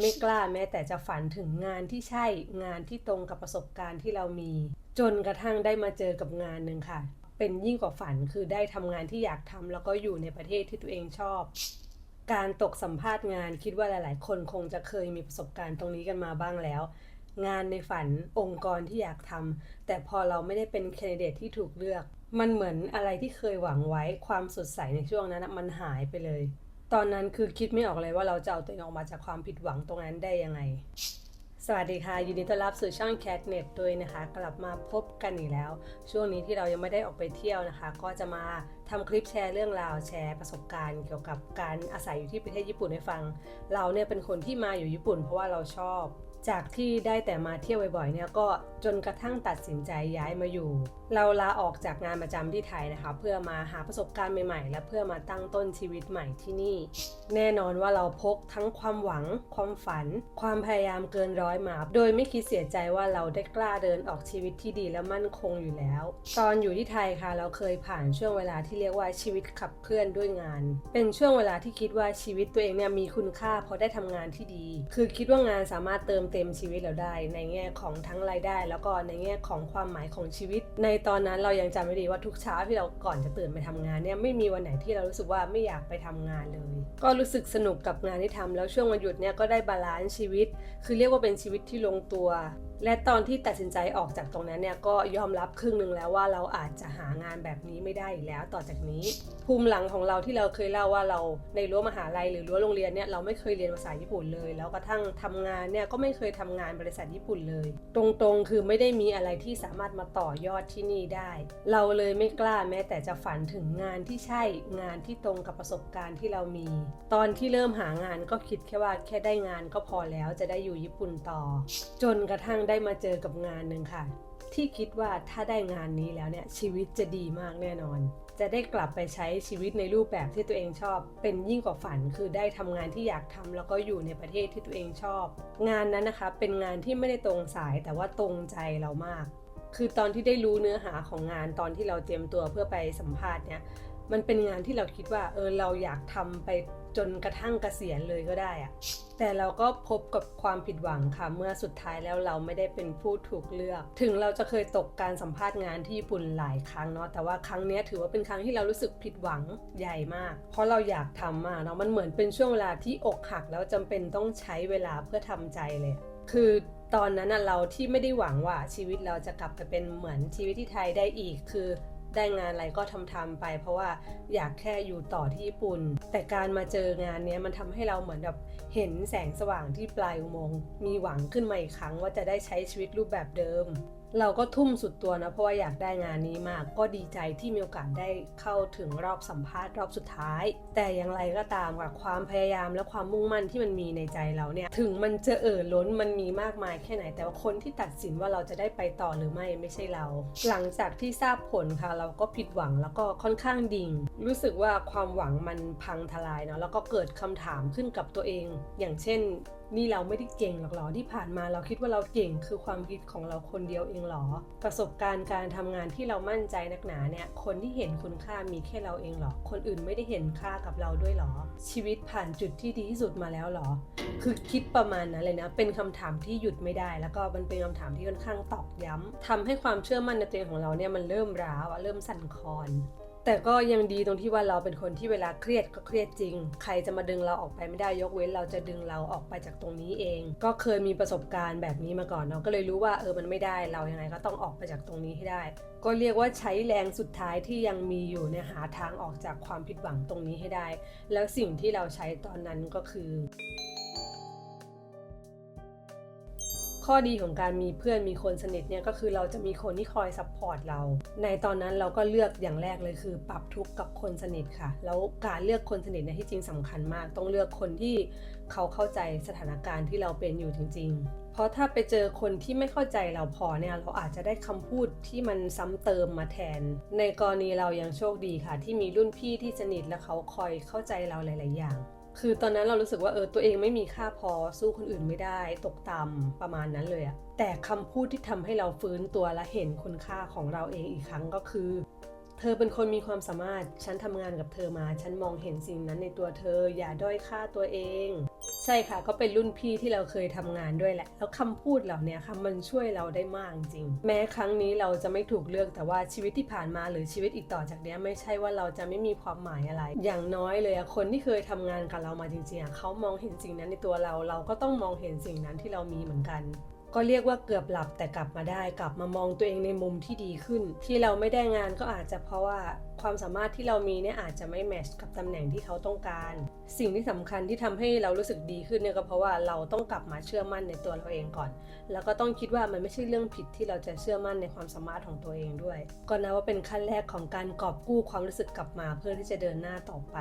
ไม่กล้าแม้แต่จะฝันถึงงานที่ใช่งานที่ตรงกับประสบการณ์ที่เรามี จนกระทั่งได้มาเจอกับงานหนึ่งค่ะ เป็นยิ่งกว่าฝันคือได้ทำงานที่อยากทำแล้วก็อยู่ในประเทศที่ตัวเองชอบ การตกสัมภาษณ์งานคิดว่าหลาย ๆ คนคงจะเคยมีประสบการณ์ตรงนี้กันมาบ้างแล้ว งานในฝันองค์กรที่อยากทำแต่พอเราไม่ได้เป็นแคนดิเดตที่ถูกเลือก มันเหมือนอะไรที่เคยหวังไว้ความสดใสในช่วงนั้นมันหายไปเลย ตอนนั้นคือคิดไม่ออกเลยว่าเราจะเอาตัวเองออกมาจากความผิดหวังตรงนั้นได้ยังไง สวัสดีค่ะยินดีต้อนรับสู่ช่อง Catnet ด้วยนะคะ กลับมาพบกันอีกแล้ว ช่วงนี้ที่เรายังไม่ได้ออกไปเที่ยวนะคะ ก็จะมาทำคลิปแชร์เรื่องราวแชร์ประสบการณ์เกี่ยวกับการอาศัยอยู่ที่ประเทศญี่ปุ่นให้ฟัง เราเนี่ยเป็นคนที่มาอยู่ญี่ปุ่น เพราะว่าเราชอบ จากที่ได้แต่มาเที่ยวบ่อยๆเนี่ยก็จนกระทั่งตัดสินใจย้ายมาอยู่ เราลาออกจากงานประจำที่ไทยนะคะเพื่อมาหาประสบการณ์ใหม่ๆ และเพื่อมาตั้งต้นชีวิตใหม่ที่นี่ แน่นอนว่าเราพกทั้งความหวัง ความฝัน ความพยายามเกินร้อยมา โดยไม่คิดเสียใจว่าเราได้กล้าเดินออกชีวิตที่ดีและมั่นคงอยู่แล้ว ตอนอยู่ที่ไทยค่ะเราเคยผ่านช่วงเวลาที่เรียกว่าชีวิตขับเคลื่อนด้วยงาน เป็นช่วงเวลาที่คิดว่าชีวิตตัวเองเนี่ยมีคุณค่าเพราะได้ทำงานที่ดี คือคิดว่างานสามารถเติมเต็มชีวิตเราได้ ในแง่ของทั้งรายได้ แล้วก็ในแง่ของความหมายของชีวิตในตอนนั้นเรายังจำไม่ดีว่าทุกเช้าที่เราก่อนจะตื่นไปทำงานเนี่ยไม่มีวันไหนที่เรารู้สึกว่าไม่อยากไปทำงานเลย ก็รู้สึกสนุกกับงานที่ทำแล้วช่วงวันหยุดเนี่ยก็ได้บาลานซ์ชีวิต คือเรียกว่าเป็นชีวิตที่ลงตัว และตอนที่ตัดสินใจออกจากตรงนั้นเนี่ยก็ยอมรับครึ่งหนึ่งแล้วว่าเราอาจจะหางานแบบนี้ไม่ได้อีกแล้วต่อจากนี้ ภูมิหลังของเราที่เราเคยเล่าว่าเราในรั้วมหาลัยหรือรั้วโรงเรียนเนี่ยเราไม่เคยเรียนภาษาญี่ปุ่นเลย แล้วกระทั่งทำงานเนี่ยก็ไม่เคยทำงานบริษัทญี่ปุ่นเลย ตรงๆคือไม่ได้มีอะไรที่สามารถมาต่อยอดที่นี่ได้ เราเลยไม่กล้าแม้แต่จะฝันถึงงานที่ใช่งานที่ตรงกับประสบการณ์ที่เรามี ตอนที่เริ่มหางานก็คิดแค่ว่าแค่ได้งานก็พอแล้วจะได้อยู่ญี่ปุ่นต่อ จนกระทั่งได้มาเจอกับงานหนึ่งค่ะ ที่คิดว่าถ้าได้งานนี้แล้วเนี่ยชีวิตจะดีมากแน่นอน จะได้กลับไปใช้ชีวิตในรูปแบบที่ตัวเองชอบ เป็นยิ่งกว่าฝันคือได้ทำงานที่อยากทำแล้วก็อยู่ในประเทศที่ตัวเองชอบ งานนั้นนะคะ เป็นงานที่ไม่ได้ตรงสายแต่ว่าตรงใจเรามาก คือตอนที่ได้รู้เนื้อหาของงานตอนที่เราเตรียมตัวเพื่อไปสัมภาษณ์เนี่ยมันเป็นงานที่เราคิดว่าเออเราอยากทำไป จนกระทั่งเกษียณเลยก็ได้อะแต่เราก็พบกับความผิดหวังค่ะ เมื่อสุดท้ายแล้วเราไม่ได้เป็นผู้ถูกเลือก ถึงเราจะเคยตกการสัมภาษณ์งานที่ญี่ปุ่นหลายครั้งเนาะแต่ว่าครั้งนี้ถือว่าเป็นครั้งที่เรารู้สึกผิดหวังใหญ่มาก เพราะเราอยากทำมากเนาะมันเหมือนเป็นช่วงเวลาที่อกหักแล้วจำเป็นต้องใช้เวลาเพื่อทำใจเลย คือตอนนั้นน่ะเราที่ไม่ได้หวังว่าชีวิตเราจะกลับไปเป็นเหมือนชีวิตที่ไทยได้อีก คือ ได้งานอะไรก็ทำทำไป เพราะว่าอยากแค่อยู่ต่อที่ญี่ปุ่น แต่การมาเจองานนี้มันทำให้เราเหมือนแบบเห็นแสงสว่างที่ปลายอุโมงค์มีหวังขึ้นมาอีกครั้งว่าจะได้ใช้ชีวิตรูปแบบเดิม เราก็ทุ่มสุดตัวนะ เพราะว่าอยากได้งานนี้มาก ก็ดีใจที่มีโอกาสได้เข้าถึงรอบสัมภาษณ์รอบสุดท้าย แต่อย่างไรก็ตามกับความพยายามและความมุ่งมั่นที่มันมีในใจเราเนี่ย ถึงมันจะเอ่อล้นมันมีมากมายแค่ไหน แต่ว่าคนที่ตัดสินว่าเราจะได้ไปต่อหรือไม่ไม่ใช่เรา หลังจากที่ทราบผลค่ะ เราก็ผิดหวังแล้วก็ค่อนข้างดิ่ง รู้สึกว่าความหวังมันพังทลายเนาะแล้วก็เกิดคำถามขึ้นกับตัวเอง อย่างเช่น นี่เราไม่ได้เก่งหรอกหรอที่ผ่านมาเราคิดว่าเราเก่งคือความคิดของเราคนเดียวเองหรอ ประสบการณ์การทำงานที่เรามั่นใจนักหนาเนี่ยคนที่เห็นคุณค่ามีแค่เราเองหรอ คนอื่นไม่ได้เห็นค่ากับเราด้วยหรอ ชีวิตผ่านจุดที่ดีที่สุดมาแล้วหรอ คือคิดประมาณนั้นเลยนะ เป็นคำถามที่หยุดไม่ได้ แล้วก็มันเป็นคำถามที่ค่อนข้างตอกย้ำทำให้ความเชื่อมั่นในตัวเองของเราเนี่ยมันเริ่มร้าวอะเริ่มสั่นคลอน แต่ก็ยังดีตรงที่ว่าเราเป็นคนที่เวลาเครียดก็เครียดจริง ใครจะมาดึงเราออกไปไม่ได้ยกเว้น เราจะดึงเราออกไปจากตรงนี้เอง ก็เคยมีประสบการณ์แบบนี้มาก่อนเนาะก็เลยรู้ว่าเออมันไม่ได้เรายังไงก็ต้องออกไปจากตรงนี้ให้ได้ ก็เรียกว่าใช้แรงสุดท้ายที่ยังมีอยู่เนี่ยหาทางออกจากความผิดหวังตรงนี้ให้ได้ แล้วสิ่งที่เราใช้ตอนนั้นก็คือ ข้อดีของการมีเพื่อนมีคนสนิทเนี่ยก็คือเราจะมีคนที่คอยซัพพอร์ตเรา ในตอนนั้นเราก็เลือกอย่างแรกเลยคือ ปรับทุกข์กับคนสนิทค่ะ แล้วการเลือกคนสนิทเนี่ยที่จริงสำคัญมาก ต้องเลือกคนที่เขาเข้าใจสถานการณ์ที่เราเป็นอยู่จริง ๆ เพราะถ้าไปเจอคนที่ไม่เข้าใจเราพอเนี่ยเราอาจจะได้คำพูดที่มันซ้ำเติมมาแทน ในกรณีเรายังโชคดีค่ะ ที่มีรุ่นพี่ที่สนิทและเขาคอยเข้าใจเราหลาย ๆ อย่าง คือตอนนั้นเรารู้สึกว่าเออตัวเองไม่มีค่าพอสู้คนอื่นไม่ได้ตกต่ำประมาณนั้นเลยอะแต่คำพูดที่ทำให้เราฟื้นตัวและเห็นคุณค่าของเราเองอีกครั้งก็คือ เธอเป็นคนมีความสามารถ ฉันทำงานกับเธอมา ฉันมองเห็นสิ่งนั้นในตัวเธอ อย่าด้อยค่าตัวเองฉ ใช่ค่ะก็เป็นรุ่นพี่ที่เราเคยทำงานด้วยแหละ แล้วคำพูดเหล่านี้ค่ะมันช่วยเราได้มากจริง แม้ครั้งนี้เราจะไม่ถูกเลือกแต่ว่าชีวิตที่ผ่านมาหรือชีวิตอีกต่อจากนี้ไม่ใช่ว่าเราจะไม่มีความหมายอะไร อย่างน้อยเลยคนที่เคยทำงานกับเรามาจริงๆเขามองเห็นสิ่งนั้นในตัวเรา เราก็ต้องมองเห็นสิ่งนั้นที่เรามีเหมือนกัน ก็เรียกว่าเกือบหลับแต่กลับมาได้กลับมามองตัวเองในมุมที่ดีขึ้น ที่เราไม่ได้งานก็อาจจะเพราะว่าความสามารถที่เรามีเนี่ยอาจจะไม่แมชกับตำแหน่งที่เขาต้องการ สิ่งที่สำคัญที่ทำให้เรารู้สึกดีขึ้นเนี่ยก็เพราะว่าเราต้องกลับมาเชื่อมั่นในตัวเราเองก่อน แล้วก็ต้องคิดว่ามันไม่ใช่เรื่องผิดที่เราจะเชื่อมั่นในความสามารถของตัวเองด้วย ก็นับว่าเป็นขั้นแรกของการกอบกู้ความรู้สึกกลับมาเพื่อที่จะเดินหน้าต่อไป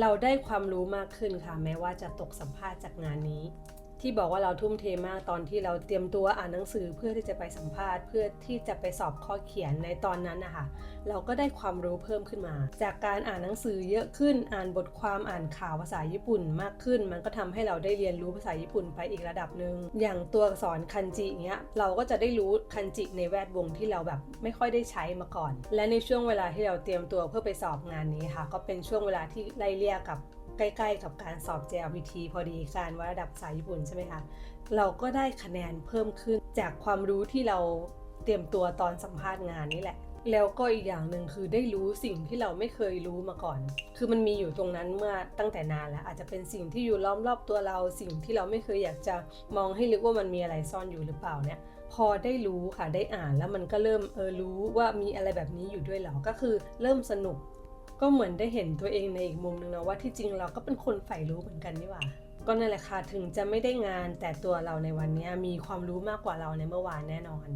เราได้ความรู้มากขึ้นค่ะ แม้ว่าจะตกสัมภาษณ์จากงานนี้ ที่บอกว่าเราทุ่มเทมากตอนที่เราเตรียมตัวอ่านหนังสือเพื่อที่จะไปสัมภาษณ์ เพื่อที่จะไปสอบข้อเขียนในตอนนั้นนะคะเราก็ได้ความรู้เพิ่มขึ้นมา จากการอ่านหนังสือเยอะขึ้นอ่านบทความอ่านข่าวภาษาญี่ปุ่นมากขึ้น มันก็ทำให้เราได้เรียนรู้ภาษาญี่ปุ่นไปอีกระดับหนึ่งอย่างตัวอักษรคันจิเงี้ยเราก็จะได้รู้คันจิในแวดวงที่เราแบบไม่ค่อยได้ใช้มาก่อน และในช่วงเวลาที่เราเตรียมตัวเพื่อไปสอบงานนี้ค่ะ ก็เป็นช่วงเวลาที่ไล่เลี่ยกับ ใกล้ๆกับการสอบ JLPT พอดีการวัดระดับภาษาญี่ปุ่นใช่ไหมคะเราก็ได้คะแนนเพิ่มขึ้นจากความรู้ที่เราเตรียมตัวตอนสัมภาษณ์งานนี่แหละ แล้วก็อีกอย่างหนึ่งคือได้รู้สิ่งที่เราไม่เคยรู้มาก่อน คือมันมีอยู่ตรงนั้นเมื่อตั้งแต่นานแล้ว อาจจะเป็นสิ่งที่อยู่ล้อมรอบตัวเราสิ่งที่เราไม่เคยอยากจะมองให้ลึกว่ามันมีอะไรซ่อนอยู่หรือเปล่าเนี่ยพอได้รู้ค่ะได้อ่านแล้วมันก็เริ่มเออรู้ว่ามีอะไรแบบนี้อยู่ด้วยหรอก็คือเริ่มสนุก ก็เหมือนได้เห็นตัวเองในอีกมุมหนึ่งนะว่าที่จริงเราก็เป็นคนใฝ่รู้เหมือนกันนี่หว่าก็นั่นแหละค่ะถึงจะไม่ได้งานแต่ตัวเราในวันนี้มีความรู้มากกว่าเราในเมื่อวานแน่นอน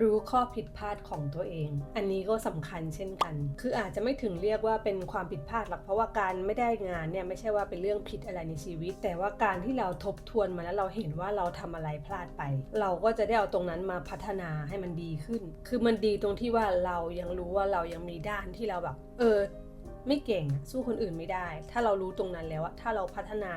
รู้ข้อผิดพลาดของตัวเอง อันนี้ก็สำคัญเช่นกัน คืออาจจะไม่ถึงเรียกว่าเป็นความผิดพลาดหรอก เพราะว่าการไม่ได้งานเนี่ยไม่ใช่ว่าเป็นเรื่องผิดอะไรในชีวิต แต่ว่าการที่เราทบทวนมาแล้วเราเห็นว่าเราทำอะไรพลาดไป เราก็จะได้เอาตรงนั้นมาพัฒนาให้มันดีขึ้น คือมันดีตรงที่ว่าเรายังรู้ว่าเรายังมีด้านที่เราแบบ เออ ไม่เก่งสู้คนอื่นไม่ได้ ถ้าเรารู้ตรงนั้นแล้วถ้าเราพัฒนา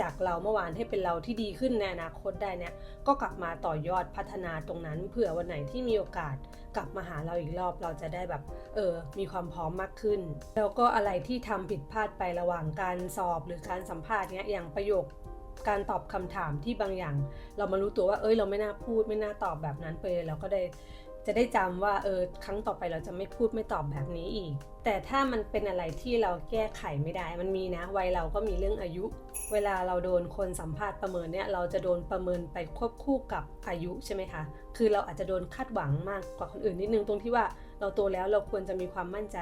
จากเราเมื่อวานให้เป็นเราที่ดีขึ้นในอนาคตได้เนี่ย ก็กลับมาต่อยอดพัฒนาตรงนั้น เผื่อวันไหนที่มีโอกาสกลับมาหาเราอีกรอบเราจะได้แบบ เออ มีความพร้อมมากขึ้น แล้วก็อะไรที่ทำผิดพลาดไประหว่างการสอบหรือการสัมภาษณ์เนี้ยอย่างประโยคการตอบคำถามที่บางอย่าง เรามารู้ตัวว่าเอ้ยเราไม่น่าพูดไม่น่าตอบแบบนั้นไปเราก็ได้ จะได้จำว่าเออครั้งต่อไปเราจะไม่พูดไม่ตอบแบบนี้อีก แต่ถ้ามันเป็นอะไรที่เราแก้ไขไม่ได้ มันมีนะวัยเราก็มีเรื่องอายุ เวลาเราโดนคนสัมภาษณ์ประเมินเนี่ยเราจะโดนประเมินไปควบคู่กับอายุใช่ไหมคะ คือเราอาจจะโดนคาดหวังมากกว่าคนอื่นนิดนึงตรงที่ว่าเราโตแล้วเราควรจะมีความมั่นใจ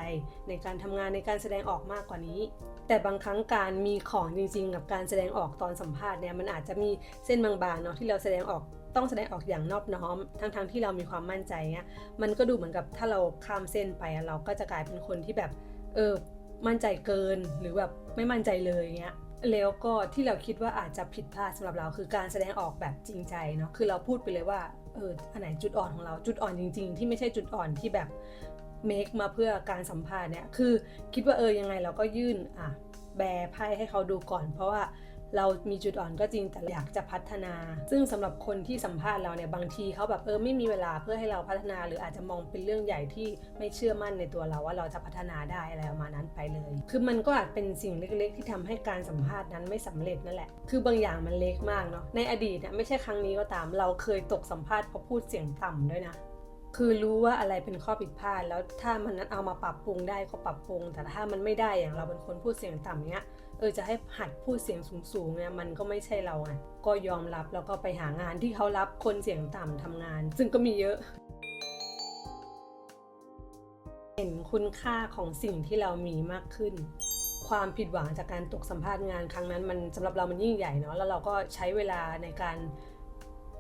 ในการทำงานในการแสดงออกมากกว่านี้ แต่บางครั้งการมีของจริงๆ กับการแสดงออกตอนสัมภาษณ์เนี่ยมันอาจจะมีเส้นบางๆเนาะที่เราแสดงออก ต้องแสดงออกอย่างนอบน้อม ทั้งๆที่เรามีความมั่นใจเงี้ยมันก็ดูเหมือนกับถ้าเราข้ามเส้นไปเราก็จะกลายเป็นคนที่แบบเออมั่นใจเกินหรือแบบไม่มั่นใจเลยเงี้ยแล้วก็ที่เราคิดว่าอาจจะผิดพลาดสำหรับเราคือการแสดงออกแบบจริงใจเนาะคือเราพูดไปเลยว่าเอออันไหนจุดอ่อนของเราจุดอ่อนจริง ๆ ที่ไม่ใช่จุดอ่อนที่แบบเมคมาเพื่อการสัมภาษณ์เนี่ยคือคิดว่าเออยังไงเราก็ยื่นอะแบร์ไพ่ให้เขาดูก่อน เพราะว่า เรามีจุดอ่อนก็จริงแต่อยากจะพัฒนา ซึ่งสำหรับคนที่สัมภาษณ์เราเนี่ยบางทีเขาแบบเออไม่มีเวลาเพื่อให้เราพัฒนา หรืออาจจะมองเป็นเรื่องใหญ่ที่ไม่เชื่อมั่นในตัวเราว่าเราจะพัฒนาได้อะไรประมาณนั้นไปเลย คือมันก็อาจเป็นสิ่งเล็กๆ ที่ทำให้การสัมภาษณ์นั้นไม่สำเร็จนั่นแหละ คือบางอย่างมันเล็กมากเนาะในอดีตเนี่ยไม่ใช่ครั้งนี้ก็ตามเราเคยตกสัมภาษณ์เพราะพูดเสียงต่ำด้วยนะ คือรู้ว่าอะไรเป็นข้อผิดพลาด แล้วถ้ามันนั้นเอามาปรับปรุงได้ก็ปรับปรุง แต่ถ้ามันไม่ได้อย่างเราเป็นคนพูดเสียงต่ำเนี้ยเออจะให้หัดพูดเสียงสูงๆเนี่ยมันก็ไม่ใช่เราไงก็ยอมรับแล้วก็ไปหางานที่เขารับคนเสียงต่ำทำงาน ซึ่งก็มีเยอะ เห็นคุณค่าของสิ่งที่เรามีมากขึ้น ความผิดหวังจากการตกสัมภาษณ์งานครั้งนั้น มันสำหรับเรามันยิ่งใหญ่เนาะแล้วเราก็ใช้เวลาในการ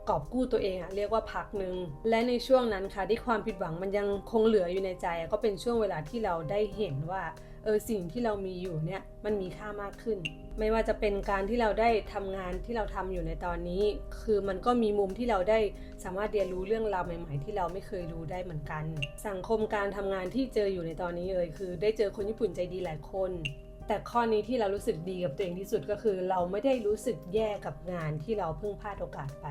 กอบกู้ตัวเองอะเรียกว่าพักหนึ่งและในช่วงนั้นค่ะที่ความผิดหวังมันยังคงเหลืออยู่ในใจก็เป็นช่วงเวลาที่เราได้เห็นว่าเออสิ่งที่เรามีอยู่เนี่ยมันมีค่ามากขึ้น ไม่ว่าจะเป็นการที่เราได้ทำงานที่เราทำอยู่ในตอนนี้ คือมันก็มีมุมที่เราได้สามารถเรียนรู้เรื่องราวใหม่ๆ ที่เราไม่เคยรู้ได้เหมือนกัน สังคมการทำงานที่เจออยู่ในตอนนี้เลยคือ ได้เจอคนญี่ปุ่นใจดีหลายคนแต่ข้อนี้ที่เรารู้สึกดีกับตัวเองที่สุดก็คือ เราไม่ได้รู้สึกแย่กับงานที่เราเพิ่งพลาดโอกาสไป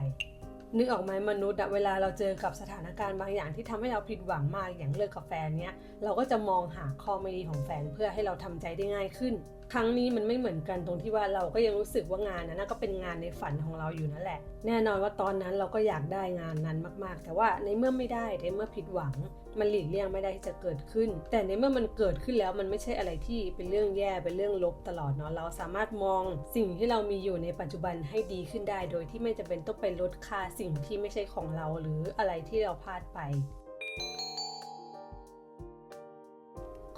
นึกออกไหมมนุษย์เวลาเราเจอกับสถานการณ์บางอย่างที่ทำให้เราผิดหวังมากอย่างเลิกกับแฟนเนี้ยเราก็จะมองหาข้อไม่ดีของแฟนเพื่อให้เราทำใจได้ง่ายขึ้น ครั้งนี้มันไม่เหมือนกันตรงที่ว่าเราก็ยังรู้สึกว่างานนั้นก็เป็นงานในฝันของเราอยู่นั่นแหละ แน่นอนว่าตอนนั้นเราก็อยากได้งานนั้นมากๆ แต่ว่าในเมื่อไม่ได้ในเมื่อผิดหวัง มันหลีกเลี่ยงไม่ได้ที่จะเกิดขึ้น แต่ในเมื่อมันเกิดขึ้นแล้วมันไม่ใช่อะไรที่เป็นเรื่องแย่เป็นเรื่องลบตลอดเนาะเราสามารถมองสิ่งที่เรามีอยู่ในปัจจุบันให้ดีขึ้นได้ โดยที่ไม่จำเป็นต้องไปลดค่าสิ่งที่ไม่ใช่ของเราหรืออะไรที่เราพลาดไป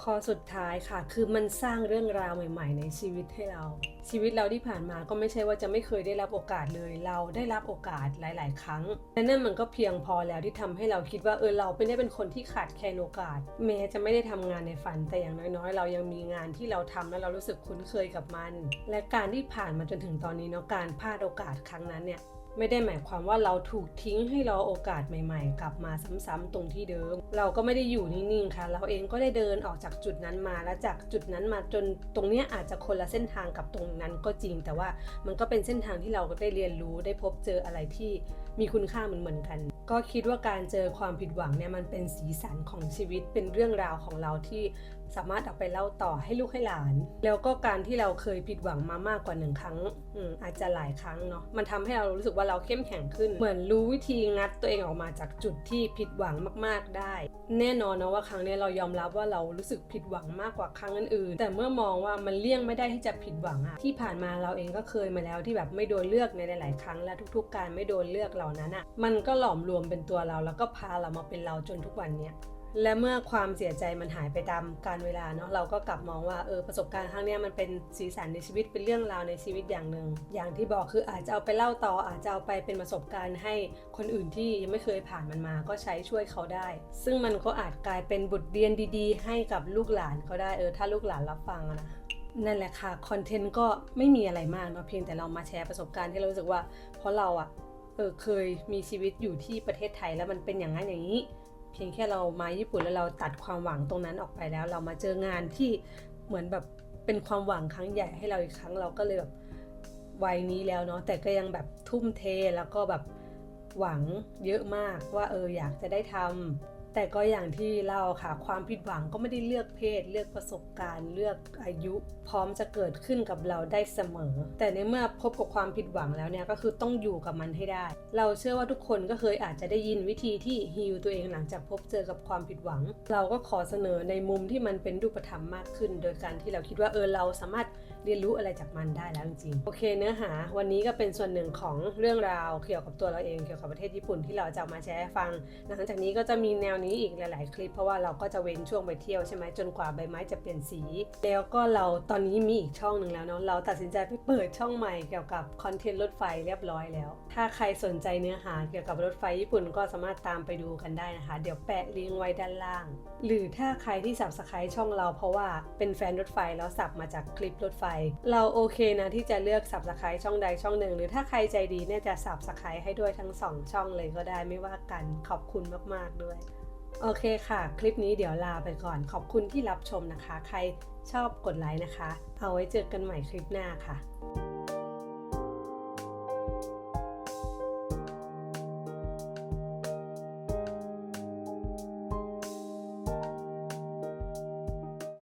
ข้อสุดท้ายค่ะ คือมันสร้างเรื่องราวใหม่ ๆ ในชีวิตให้เรา ชีวิตเราที่ผ่านมาก็ไม่ใช่ว่าจะไม่เคยได้รับโอกาสเลย เราได้รับโอกาสหลาย ๆ ครั้งและนั่นมันก็เพียงพอแล้วที่ทำให้เราคิดว่าเออเราไม่ได้เป็นคนที่ขาดแคลนโอกาส แม้จะไม่ได้ทำงานในฝันแต่อย่างน้อย ๆ เรายังมีงานที่เราทำแล้วเรารู้สึกคุ้นเคยกับมัน และการที่ผ่านมาจนถึงตอนนี้เนาะการพลาดโอกาสครั้งนั้นเนี่ย ไม่ได้หมายความว่าเราถูกทิ้งให้รอโอกาสใหม่ ๆ กลับมาซ้ำๆตรงที่เดิม เราก็ไม่ได้อยู่นิ่งๆค่ะ เราเองก็ได้เดินออกจากจุดนั้นมาและจากจุดนั้นมาจนตรงเนี้ยอาจจะคนละเส้นทางกับตรงนั้นก็จริง แต่ว่ามันก็เป็นเส้นทางที่เราก็ได้เรียนรู้ได้พบเจออะไรที่มีคุณค่าเหมือนๆกัน ก็คิดว่าการเจอความผิดหวังเนี่ยมันเป็นสีสันของชีวิตเป็นเรื่องราวของเราที่สามารถเอาไปเล่าต่อให้ลูกให้หลาน แล้วก็การที่เราเคยผิดหวังมามากกว่าหนึ่งครั้งออาจจะหลายครั้งเนาะมันทำให้เรารู้สึกว่าเราเข้มแข็งขึ้น เหมือนรู้วิธีงัดตัวเองออกมาจากจุดที่ผิดหวังมากๆได้ แน่นอนนะว่าครั้งนี้เรายอมรับว่าเรารู้สึกผิดหวังมากกว่าครั้งอื่นๆแต่เมื่อมองว่ามันเลี่ยงไม่ได้ที่จะผิดหวังอะที่ผ่านมาเราเองก็เคยมาแล้วที่แบบไม่โดนเลือกในหลาย ๆ ครั้งและทุก ๆ การไม่โดนเลือกเหล่านั้นอะมันก็หลอมรวมเป็นตัวเราแล้วก็พาเรามาเป็นเราจนทุกวันเนี้ย และเมื่อความเสียใจมันหายไปตามการเวลาเนาะเราก็กลับมองว่าเออประสบการณ์ครั้งนี้มันเป็นสีสันในชีวิตเป็นเรื่องราวในชีวิตอย่างหนึ่งอย่างที่บอกคืออาจจะเอาไปเล่าต่ออาจจะเอาไปเป็นประสบการณ์ให้คนอื่นที่ยังไม่เคยผ่านมันมาก็ใช้ช่วยเขาได้ ซึ่งมันก็อาจกลายเป็นบทเรียนดีๆ ให้กับลูกหลานก็ได้เออถ้าลูกหลานรับฟังนะนั่นแหละค่ะคอนเทนต์ก็ไม่มีอะไรมากเนาะเพียงแต่เรามาแชร์ประสบการณ์ที่เรารู้สึกว่า เพราะเราอะเออเคยมีชีวิตอยู่ที่ประเทศไทยแล้วมันเป็นอย่างนั้นอย่างนี้ เพียงแค่เรามาญี่ปุ่นแล้วเราตัดความหวังตรงนั้นออกไปแล้ว เรามาเจองานที่เหมือนแบบเป็นความหวังครั้งใหญ่ให้เราอีกครั้งเราก็เลยแบบวัยนี้แล้วเนาะแต่ก็ยังแบบทุ่มเทแล้วก็แบบหวังเยอะมากว่าเอออยากจะได้ทำ แต่ก็อย่างที่เล่าค่ะ ความผิดหวังก็ไม่ได้เลือกเพศ เลือกประสบการณ์ เลือกอายุพร้อมจะเกิดขึ้นกับเราได้เสมอ แต่ในเมื่อพบกับความผิดหวังแล้วเนี่ยก็คือต้องอยู่กับมันให้ได้ เราเชื่อว่าทุกคนก็เคยอาจจะได้ยินวิธีที่ฮีลตัวเองหลังจากพบเจอกับความผิดหวัง เราก็ขอเสนอในมุมที่มันเป็นรูปธรรมมากขึ้น โดยการที่เราคิดว่าเออเราสามารถ เรียนรู้อะไรจากมันได้แล้วจริงๆ โอเคเนื้อหาวันนี้ก็เป็นส่วนหนึ่งของเรื่องราวเกี่ยวกับตัวเราเองเกี่ยวกับประเทศญี่ปุ่นที่เราจะมาแชร์ให้ฟัง หลังจากนี้ก็จะมีแนวนี้อีกหลาย ๆ คลิป เพราะว่าเราก็จะเว้นช่วงไปเที่ยวใช่ไหมจนกว่าใบไม้จะเปลี่ยนสี แล้วก็เราตอนนี้มีอีกช่องหนึ่งแล้วเนาะเราตัดสินใจไปเปิดช่องใหม่เกี่ยวกับคอนเทนต์รถไฟเรียบร้อยแล้ว ถ้าใครสนใจเนื้อหาเกี่ยวกับรถไฟญี่ปุ่นก็สามารถตามไปดูกันได้นะคะ เดี๋ยวแปะลิงก์ไว้ด้านล่าง หรือถ้าใครที่สับสไครช่องเราเพราะว่าเป็นแฟนรถไฟแล้วสับมาจากคลิปรถไฟ เราโอเคนะที่จะเลือกสับสไครช่องใดช่องหนึ่ง หรือถ้าใครใจดีเนี่ยจะสับสไครให้ด้วยทั้งสองช่องเลยก็ได้ไม่ว่ากันขอบคุณมาก ๆด้วยโอเคค่ะ คลิปนี้เดี๋ยวลาไปก่อน ขอบคุณที่รับชมนะคะ ใครชอบกดไลค์นะคะ เอาไว้เจอกันใหม่คลิปหน้าค่ะ